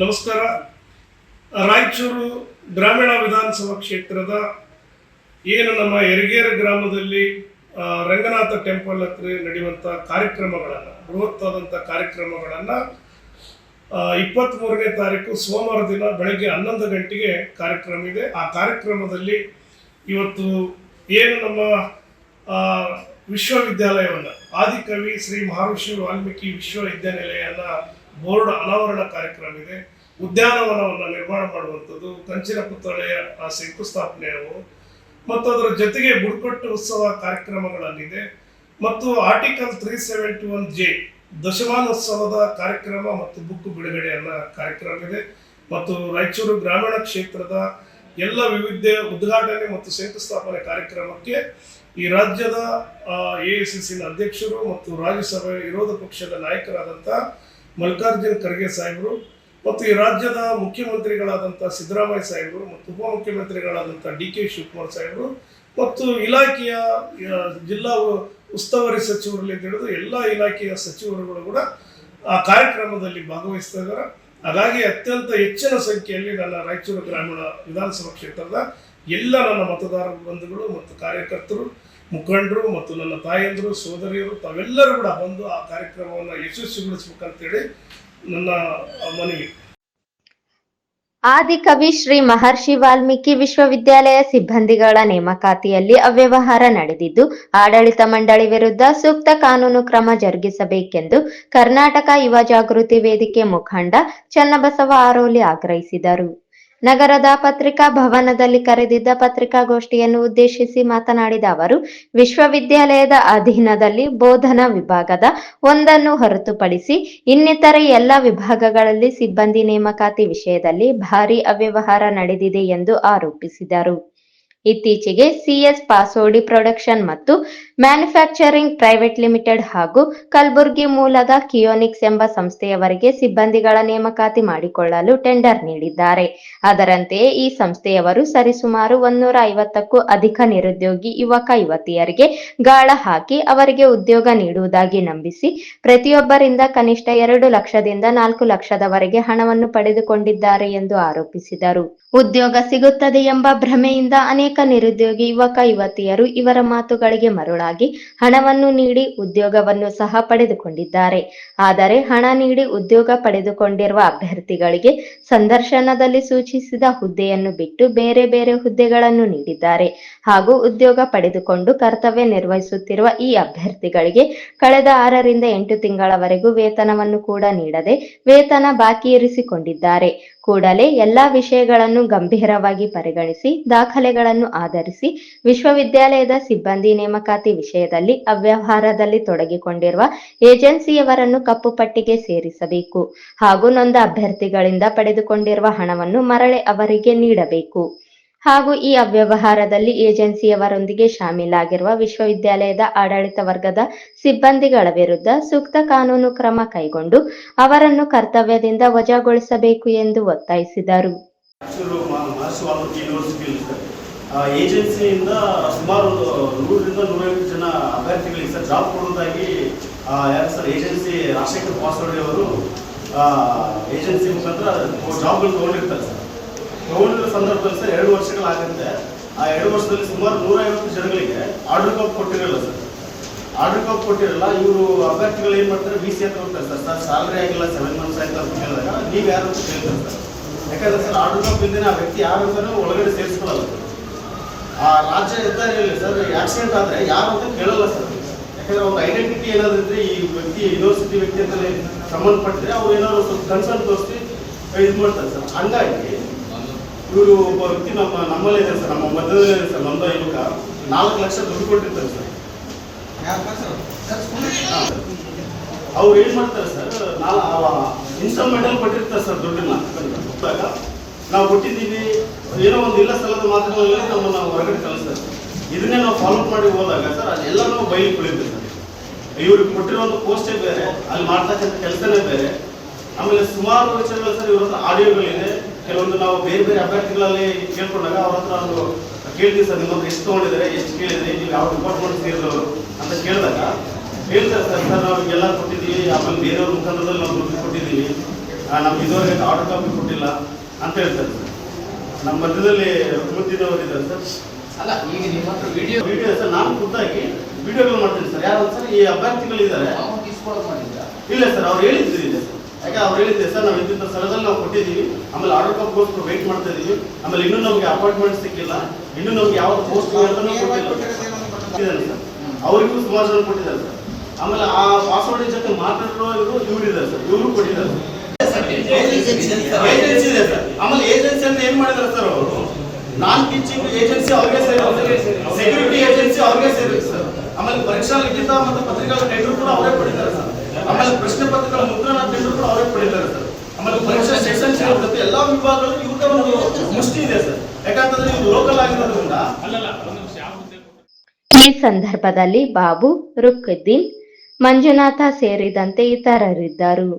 ನಮಸ್ಕಾರ. ರಾಯಚೂರು ಗ್ರಾಮೀಣ ವಿಧಾನಸಭಾ ಕ್ಷೇತ್ರದ ಏನು ನಮ್ಮ ಎರಗೇರ ಗ್ರಾಮದಲ್ಲಿ ರಂಗನಾಥ ಟೆಂಪಲ್ ಹತ್ರ ನಡೆಯುವಂಥ ಕಾರ್ಯಕ್ರಮಗಳನ್ನು ಬೃಹತ್ತಾದಂಥ ಕಾರ್ಯಕ್ರಮಗಳನ್ನು ಇಪ್ಪತ್ತ್ಮೂರನೇ ತಾರೀಕು ಸೋಮವಾರ ದಿನ ಬೆಳಗ್ಗೆ ಹನ್ನೊಂದು ಗಂಟೆಗೆ ಕಾರ್ಯಕ್ರಮ ಇದೆ. ಆ ಕಾರ್ಯಕ್ರಮದಲ್ಲಿ ಇವತ್ತು ಏನು ನಮ್ಮ ವಿಶ್ವವಿದ್ಯಾಲಯವನ್ನು, ಆದಿಕವಿ ಶ್ರೀ ಮಹರ್ಷಿ ವಾಲ್ಮೀಕಿ ವಿಶ್ವವಿದ್ಯಾನಿಲಯನ ಬೋರ್ಡ್ ಅನಾವರಣ ಕಾರ್ಯಕ್ರಮ ಇದೆ ಉದ್ಯಾನವನವನ್ನು ನಿರ್ಮಾಣ ಮಾಡುವಂಥದ್ದು ಕಂಚಿನ ಪುತ್ಥಳೆಯ ಆ ಶಂಕುಸ್ಥಾಪನೆಯವು ಮತ್ತು ಅದರ ಜೊತೆಗೆ ಬುಡಕಟ್ಟು ಉತ್ಸವ ಕಾರ್ಯಕ್ರಮಗಳಲ್ಲಿದೆ. ಮತ್ತು article three seventy one J ದಶಮಾನೋತ್ಸವದ ಕಾರ್ಯಕ್ರಮ ಮತ್ತು ಬುಕ್ ಬಿಡುಗಡೆ ಅನ್ನೋ ಕಾರ್ಯಕ್ರಮ ಇದೆ ಮತ್ತು ರಾಯಚೂರು ಗ್ರಾಮೀಣ ಕ್ಷೇತ್ರದ ಎಲ್ಲ ವಿವಿಧ ಉದ್ಘಾಟನೆ ಮತ್ತು ಶಂಕುಸ್ಥಾಪನೆ ಕಾರ್ಯಕ್ರಮಕ್ಕೆ ಈ ರಾಜ್ಯದ ಎ ಸಿ ಅಧ್ಯಕ್ಷರು ಮತ್ತು ರಾಜ್ಯಸಭೆ ವಿರೋಧ ಪಕ್ಷದ ನಾಯಕರಾದಂಥ ಮಲ್ಲಿಕಾರ್ಜುನ್ ಖರ್ಗೆ ಸಾಹೇಬರು ಮತ್ತು ಈ ರಾಜ್ಯದ ಮುಖ್ಯಮಂತ್ರಿಗಳಾದಂಥ ಸಿದ್ದರಾಮಯ್ಯ ಸಾಹೇಬರು ಮತ್ತು ಉಪಮುಖ್ಯಮಂತ್ರಿಗಳಾದಂಥ ಡಿ ಕೆ ಶಿವಕುಮಾರ್ ಸಾಹೇಬರು ಮತ್ತು ಇಲಾಖೆಯ ಜಿಲ್ಲಾ ಉಸ್ತುವಾರಿ ಸಚಿವರಲ್ಲಿ ತಿಳಿದು ಎಲ್ಲ ಇಲಾಖೆಯ ಸಚಿವರುಗಳು ಕೂಡ ಆ ಕಾರ್ಯಕ್ರಮದಲ್ಲಿ ಭಾಗವಹಿಸ್ತಾ ಇದ್ದಾರೆ. ಹಾಗಾಗಿ ಅತ್ಯಂತ ಹೆಚ್ಚಿನ ಸಂಖ್ಯೆಯಲ್ಲಿ ನನ್ನ ರಾಯಚೂರು ಗ್ರಾಮೀಣ ವಿಧಾನಸಭಾ ಕ್ಷೇತ್ರದ ಎಲ್ಲ ನನ್ನ ಮತದಾರ ಬಂಧುಗಳು ಮತ್ತು ಕಾರ್ಯಕರ್ತರು ಮುಖಂಡರು ಮತ್ತು ನನ್ನ ತಾಯಂದರು, ಸೋದರಿಯರು, ತಾವೆಲ್ಲರೂ ಕೂಡ ಬಂದು ಆ ಕಾರ್ಯಕ್ರಮವನ್ನು ಯಶಸ್ವಿಗೊಳಿಸ್ಬೇಕಂತೇಳಿ ನನ್ನ ಮನವಿ. ಆದಿಕವಿ ಶ್ರೀ ಮಹರ್ಷಿ ವಾಲ್ಮೀಕಿ ವಿಶ್ವವಿದ್ಯಾಲಯ ಸಿಬ್ಬಂದಿಗಳ ನೇಮಕಾತಿಯಲ್ಲಿ ಅವ್ಯವಹಾರ ನಡೆದಿದ್ದು, ಆಡಳಿತ ಮಂಡಳಿ ವಿರುದ್ಧ ಸೂಕ್ತ ಕಾನೂನು ಕ್ರಮ ಜರುಗಿಸಬೇಕೆಂದು ಕರ್ನಾಟಕ ಯುವ ಜಾಗೃತಿ ವೇದಿಕೆ ಮುಖಂಡ ಚನ್ನಬಸವ ಆರೋಲಿ ಆಗ್ರಹಿಸಿದರು. ನಗರದ ಪತ್ರಿಕಾ ಭವನದಲ್ಲಿ ಕರೆದಿದ್ದ ಪತ್ರಿಕಾಗೋಷ್ಠಿಯನ್ನು ಉದ್ದೇಶಿಸಿ ಮಾತನಾಡಿದ ಅವರು, ವಿಶ್ವವಿದ್ಯಾಲಯದ ಅಧೀನದಲ್ಲಿ ಬೋಧನಾ ವಿಭಾಗದ ಒಂದನ್ನು ಹೊರತುಪಡಿಸಿ ಇನ್ನಿತರ ಎಲ್ಲ ವಿಭಾಗಗಳಲ್ಲಿ ಸಿಬ್ಬಂದಿ ನೇಮಕಾತಿ ವಿಷಯದಲ್ಲಿ ಭಾರಿ ಅವ್ಯವಹಾರ ನಡೆದಿದೆ ಎಂದು ಆರೋಪಿಸಿದರು. ಇತ್ತೀಚೆಗೆ ಸಿಎಸ್ ಪಾಸೋಡಿ ಪ್ರೊಡಕ್ಷನ್ ಮತ್ತು ಮ್ಯಾನುಫ್ಯಾಕ್ಚರಿಂಗ್ ಪ್ರೈವೇಟ್ ಲಿಮಿಟೆಡ್ ಹಾಗೂ ಕಲ್ಬುರ್ಗಿ ಮೂಲದ ಕಿಯೋನಿಕ್ಸ್ ಎಂಬ ಸಂಸ್ಥೆಯವರಿಗೆ ಸಿಬ್ಬಂದಿಗಳ ನೇಮಕಾತಿ ಮಾಡಿಕೊಳ್ಳಲು ಟೆಂಡರ್ ನೀಡಿದ್ದಾರೆ. ಅದರಂತೆಯೇ ಈ ಸಂಸ್ಥೆಯವರು ಸರಿಸುಮಾರು ಒಂದೂರ ಐವತ್ತಕ್ಕೂ ಅಧಿಕ ನಿರುದ್ಯೋಗಿ ಯುವಕ ಯುವತಿಯರಿಗೆ ಗಾಳ ಹಾಕಿ ಅವರಿಗೆ ಉದ್ಯೋಗ ನೀಡುವುದಾಗಿ ನಂಬಿಸಿ ಪ್ರತಿಯೊಬ್ಬರಿಂದ ಕನಿಷ್ಠ ಎರಡು ಲಕ್ಷದಿಂದ ನಾಲ್ಕು ಲಕ್ಷದವರೆಗೆ ಹಣವನ್ನು ಪಡೆದುಕೊಂಡಿದ್ದಾರೆ ಎಂದು ಆರೋಪಿಸಿದರು. ಉದ್ಯೋಗ ಸಿಗುತ್ತದೆ ಎಂಬ ಭ್ರಮೆಯಿಂದ ಅನೇಕ ನಿರುದ್ಯೋಗಿ ಯುವಕ ಯುವತಿಯರು ಇವರ ಮಾತುಗಳಿಗೆ ಮರುಳಾಗಿ ಹಣವನ್ನು ನೀಡಿ ಉದ್ಯೋಗವನ್ನು ಸಹ ಪಡೆದುಕೊಂಡಿದ್ದಾರೆ. ಆದರೆ ಹಣ ನೀಡಿ ಉದ್ಯೋಗ ಪಡೆದುಕೊಂಡಿರುವ ಅಭ್ಯರ್ಥಿಗಳಿಗೆ ಸಂದರ್ಶನದಲ್ಲಿ ಸೂಚಿಸಿದ ಹುದ್ದೆಯನ್ನು ಬಿಟ್ಟು ಬೇರೆ ಬೇರೆ ಹುದ್ದೆಗಳನ್ನು ನೀಡಿದ್ದಾರೆ. ಹಾಗೂ ಉದ್ಯೋಗ ಪಡೆದುಕೊಂಡು ಕರ್ತವ್ಯ ನಿರ್ವಹಿಸುತ್ತಿರುವ ಈ ಅಭ್ಯರ್ಥಿಗಳಿಗೆ ಕಳೆದ ಆರರಿಂದ ಎಂಟು ತಿಂಗಳವರೆಗೂ ವೇತನವನ್ನು ಕೂಡ ನೀಡದೆ ವೇತನ ಬಾಕಿ ಇರಿಸಿಕೊಂಡಿದ್ದಾರೆ. ಕೂಡಲೇ ಎಲ್ಲಾ ವಿಷಯಗಳನ್ನು ಗಂಭೀರವಾಗಿ ಪರಿಗಣಿಸಿ, ದಾಖಲೆಗಳನ್ನು ಆಧರಿಸಿ ವಿಶ್ವವಿದ್ಯಾಲಯದ ಸಿಬ್ಬಂದಿ ನೇಮಕಾತಿ ವಿಷಯದಲ್ಲಿ ಅವ್ಯವಹಾರದಲ್ಲಿ ತೊಡಗಿಕೊಂಡಿರುವ ಏಜೆನ್ಸಿಯವರನ್ನು ಕಪ್ಪು ಪಟ್ಟಿಗೆ ಸೇರಿಸಬೇಕು ಹಾಗೂ ನೊಂದ ಅಭ್ಯರ್ಥಿಗಳಿಂದ ಪಡೆದುಕೊಂಡಿರುವ ಹಣವನ್ನು ಮರಳಿ ಅವರಿಗೆ ನೀಡಬೇಕು. ಹಾಗೂ ಈ ಅವ್ಯವಹಾರದಲ್ಲಿ ಏಜೆನ್ಸಿಯವರೊಂದಿಗೆ ಶಾಮೀಲಾಗಿರುವ ವಿಶ್ವವಿದ್ಯಾಲಯದ ಆಡಳಿತ ವರ್ಗದ ಸಿಬ್ಬಂದಿಗಳ ವಿರುದ್ಧ ಸೂಕ್ತ ಕಾನೂನು ಕ್ರಮ ಕೈಗೊಂಡು ಅವರನ್ನು ಕರ್ತವ್ಯದಿಂದ ವಜಾಗೊಳಿಸಬೇಕು ಎಂದು ಒತ್ತಾಯಿಸಿದರು. ಏಜೆನ್ಸಿಯಿಂದ ಸುಮಾರು ನೂರರಿಂದ ನೂರೈವತ್ತು ಜನ ಅಭ್ಯರ್ಥಿಗಳಿಗೆ ಸರ್, ಜಾಬ್ ಕೊಡುವುದಾಗಿ ಯಾರು ಸರ್, ಏಜೆನ್ಸಿ ರಾಜಶೇಖರ್ ಪಾಸೋಡಿ ಅವರು ಏಜೆನ್ಸಿ ಮುಖಾಂತರ ಜಾಬ್ಗಳು ತೊಗೊಂಡಿರ್ತಾರೆ ಸರ್. ಸಂದರ್ಭದಲ್ಲಿ ಸರ್, ಎರಡು ವರ್ಷಗಳಾಗುತ್ತೆ ಆ ಎರಡು ವರ್ಷದಲ್ಲಿ ಸುಮಾರು ನೂರೈವತ್ತು ಜನಗಳಿಗೆ ಆರ್ಡರ್ ಕಾಪ್ ಕೊಟ್ಟಿರಲ್ಲ ಸರ್. ಆರ್ಡರ್ ಕಾಪ್ ಕೊಟ್ಟಿರಲ್ಲ, ಇವರು ಅಭ್ಯರ್ಥಿಗಳು ಏನು ಮಾಡ್ತಾರೆ ಬಿ ಸಿ ಅಂತ ಹೋಗ್ತಾರೆ ಸರ್. ಸರ್ ಸ್ಯಾಲ್ರಿ ಆಗಿಲ್ಲ ಸೆವೆನ್ ಮಂತ್ಸ್ ಆಯ್ತು ಅಂತ ಕೇಳಿದಾಗ ನೀವು ಯಾರು ಅಂತ ಕೇಳ್ತಾರೆ ಸರ್. ಯಾಕಂದ್ರೆ ಸರ್, ಆರ್ಡರ್ ಕಾಪ್ ಇಲ್ದೇನೆ ಆ ವ್ಯಕ್ತಿ ಯಾರು ಅಂತಾನೆ ಒಳಗಡೆ ಸೇರಿಸ್ಕೊಳ್ಳಲ್ಲ ಸರ್. ಆ ರಾಜ್ಯ ಹೆದ್ದಾರಿಯಲ್ಲಿ ಸರ್ ಆಕ್ಸಿಡೆಂಟ್ ಆದರೆ ಯಾರು ಅಂತ ಕೇಳಲ್ಲ ಸರ್. ಯಾಕಂದ್ರೆ ಅವ್ರ ಐಡೆಂಟಿಟಿ ಏನಾದ್ರು ಇದ್ರೆ ಈ ವ್ಯಕ್ತಿ ಯೂನಿವರ್ಸಿಟಿ ವ್ಯಕ್ತಿ ಅಂತಲೇ ಸಂಬಂಧಪಟ್ಟಿದ್ರೆ ಅವ್ರು ಏನಾದ್ರು ಸ್ವಲ್ಪ ಕನ್ಸರ್ನ್ ತೋರಿಸಿ ಇದು ಮಾಡ್ತಾರೆ ಸರ್. ಹಂಗಾಗಿ ಇವರು ಒಬ್ಬ ವ್ಯಕ್ತಿ ನಮ್ಮ ನಮ್ಮಲ್ಲೇ ಇದೆ ಸರ್ ನಮ್ಮ ಮಧ್ಯದಲ್ಲೇ ಇದೆ ಸರ್ ನಮ್ಮ ಯುವಕ ನಾಲ್ಕು ಲಕ್ಷ ದುಡ್ಡು ಕೊಟ್ಟಿರ್ತಾರೆ ಸರ್. ಅವ್ರು ಏನು ಮಾಡ್ತಾರೆ ಸರ್ ನಾವು ಇನ್ಸ್ಟಾಲ್ಮೆಂಟಲ್ಲಿ ಕೊಟ್ಟಿರ್ತಾರೆ ಸರ್ ದುಡ್ಡನ್ನ. ನಾವು ಕೊಟ್ಟಿದ್ದೀವಿ ಏನೋ ಒಂದು ಇಲ್ಲ ಸ್ಥಳದ ಮಾತುಗಳಲ್ಲಿ ನಮ್ಮನ್ನ ಹೊರಗಡೆ ಕಳಿಸ್ತಾರೆ. ಇದನ್ನೇ ನಾವು ಫಾಲೋ ಮಾಡಿ ಹೋದಾಗ ಸರ್ ಅದೆಲ್ಲನೂ ಬೈಲಿ ಕುಳಿತೀವಿ ಸರ್. ಇವ್ರಿಗೆ ಕೊಟ್ಟಿರುವಂಥ ಪೋಸ್ಟೇ ಬೇರೆ ಅಲ್ಲಿ ಮಾಡ್ತಕ್ಕಂಥ ಕೆಲಸನೇ ಬೇರೆ. ಆಮೇಲೆ ಸುಮಾರು ವಿಚಾರಗಳು ಸರ್ ಇವ್ರ ಆಡಿಯೋಗಳಿದೆ ಕೆಲವೊಂದು ನಾವು ಬೇರೆ ಬೇರೆ ಅಭ್ಯರ್ಥಿಗಳಲ್ಲಿ ಕೇಳ್ಕೊಂಡಾಗ ಅವ್ರ ಹತ್ರ ಒಂದು ಕೇಳ್ತೀವಿ ಸರ್ ನಿಮ್ಮ ಹತ್ರ ಎಷ್ಟು ತೊಗೊಂಡಿದ್ದಾರೆ ಎಷ್ಟು ಕೇಳಿದ್ರೆ ನೀವು ಯಾವ ಡಿಪಾರ್ಟ್ಮೆಂಟ್ ಸೇರಿದವರು ಅಂತ ಕೇಳಿದಾಗ ಹೇಳ್ತಾರೆ ಸರ್ ಸರ್ ನಾವು ಎಲ್ಲ ಕೊಟ್ಟಿದ್ದೀವಿ ಆಮೇಲೆ ಬೇರೆಯವ್ರ ಮುಖಾಂತರದಲ್ಲಿ ನಾವು ದುಡ್ಡು ಕೊಟ್ಟಿದ್ದೀವಿ ನಮ್ಗೆ ಇದುವರೆಗೆ ಆರ್ಡರ್ ಕಾಪಿ ಕೊಟ್ಟಿಲ್ಲ ಅಂತ ಹೇಳ್ತಾರೆ ಸರ್. ನಮ್ಮ ಮಧ್ಯದಲ್ಲಿ ರುಕ್ಮುದ್ದೀನ್ ಇದ್ದಾರೆ ಸರ್. ಅಲ್ಲ ಈಗ ನಿಮ್ಮ ಹತ್ರ ವಿಡಿಯೋ ವಿಡಿಯೋ ಸರ್ ನಾನು ಖುದ್ದಾಗಿ ವಿಡಿಯೋಗಳು ಮಾಡ್ತೀನಿ ಸರ್. ಯಾರು ಸರ್ ಈ ಅಭ್ಯರ್ಥಿಗಳಿದ್ದಾರೆ ಇಲ್ಲ ಸರ್ ಅವ್ರು ಸರ್ ಯಾಕೆ ಅವ್ರು ಹೇಳಿದ್ದೆ, ಸರ್, ನಾವು ಇಂತಿಂಥ ಸ್ಥಳದಲ್ಲಿ ನಾವು ಕೊಟ್ಟಿದ್ದೀವಿ. ಆಮೇಲೆ ಆರ್ಡರ್ ಕಾಪ್ಗೋಸ್ಕರ ವೇಟ್ ಮಾಡ್ತಾ ಇದೀವಿ. ಆಮೇಲೆ ಇನ್ನೂ ನಮಗೆ ಅಪಾಯಿಂಟ್ಮೆಂಟ್ ಸಿಕ್ಕಿಲ್ಲ. ಇನ್ನೂ ನಮ್ಗೆ ಯಾವ ಪೋಸ್ಟ್ ಕೊಟ್ಟಿದ್ದಾರೆ, ಸರ್. ಅವರಿಗೂ ಸುಮಾರು ಕೊಟ್ಟಿದ್ದಾರೆ, ಸರ್. ಆಮೇಲೆ ಆ ಪಾಸ್ವರ್ಡ್ ಜೊತೆ ಮಾತಾಡಿರೋ ಇವರು ಇವ್ರು ಇದ್ದಾರೆ ಸರ್. ಇವರು ಕೊಟ್ಟಿದ್ದಾರೆ ಏಜೆನ್ಸಿ ಇದೆ, ಸರ್. ಆಮೇಲೆ ಏಜೆನ್ಸಿ ಅಂತ ಏನ್ ಮಾಡಿದಾರೆ ಸರ್, ಅವರು? ನಾನ್ ಟೀಚಿಂಗ್ ಏಜೆನ್ಸಿ ಅವ್ರಿಗೆ ಸೇರಿ. ಸೆಕ್ಯೂರಿಟಿ ಏಜೆನ್ಸಿ ಅವ್ರಿಗೆ ಸೇರಿ ಸರ್. ಆಮೇಲೆ ಪರೀಕ್ಷಾ ಲಿಖಿತ ಮತ್ತು ಪತ್ರಿಕಾ ಟೆಂಡರ್ ಕೂಡ ಆಮೇಲೆ ಪ್ರಶ್ನೆ ಪತ್ರಿಕೆಗಳ ಮುದ್ರಣ ಟೆಂಡರ್ ಕೂಡ ಅವರೇ ಪಡಿತಾರೆ ಸರ್. ಆಮೇಲೆ ಪರೀಕ್ಷಾ ಸೆಷನ್ ಸೇರಿದಂತೆ ಎಲ್ಲಾ ವಿಭಾಗಗಳು ಇವ್ರ ಒಂದು ಮುಷ್ಟಿ ಇದೆ ಸರ್. ಯಾಕಂತಂದ್ರೆ ಇದು ಲೋಕಲ್ ಆಗಿರೋದ್ರಿಂದ ಈ ಸಂದರ್ಭದಲ್ಲಿ ಬಾಬು ರುಕ್ಕುದ್ದೀನ್ ಮಂಜುನಾಥ ಸೇರಿದಂತೆ ಇತರರಿದ್ದರು.